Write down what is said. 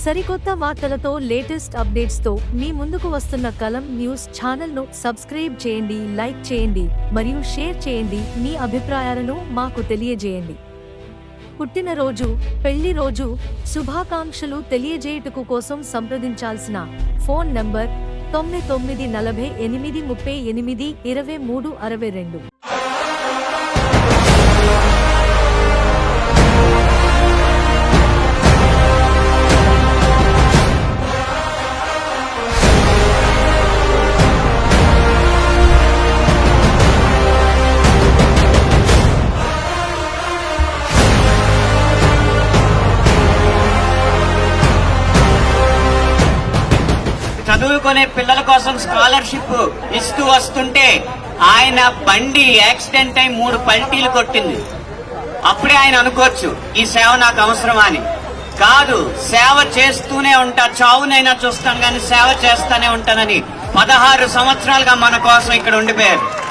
సరికొత్త వార్తలతో లేటెస్ట్ అప్డేట్స్తో మీ ముందుకు వస్తున్న కలం న్యూస్ ఛానల్ను సబ్స్క్రైబ్ చేయండి లైక్ చేయండి మరియు షేర్ చేయండి మీ అభిప్రాయాలను మాకు తెలియజేయండి. పుట్టినరోజు పెళ్ళి రోజు శుభాకాంక్షలు తెలియజేయుటకు కోసం సంప్రదించాల్సిన ఫోన్ నంబర్ తొమ్మిది తొమ్మిది నలభై ఎనిమిది ముప్పై ఎనిమిది ఇరవై మూడు అరవై రెండు. చదువుకునే పిల్లల కోసం స్కాలర్షిప్ ఇస్తూ వస్తుంటే ఆయన బండి యాక్సిడెంట్ అయి మూడు పల్టీలు కొట్టింది. అప్పుడే ఆయన అనుకోవచ్చు ఈ సేవ నాకు అవసరమా అని. కాదు సేవ చేస్తూనే ఉంటా చావునైనా చూస్తాను కానీ సేవ చేస్తూనే ఉంటానని. పదహారు సంవత్సరాలుగా మన కోసం ఇక్కడ ఉండిపోయారు.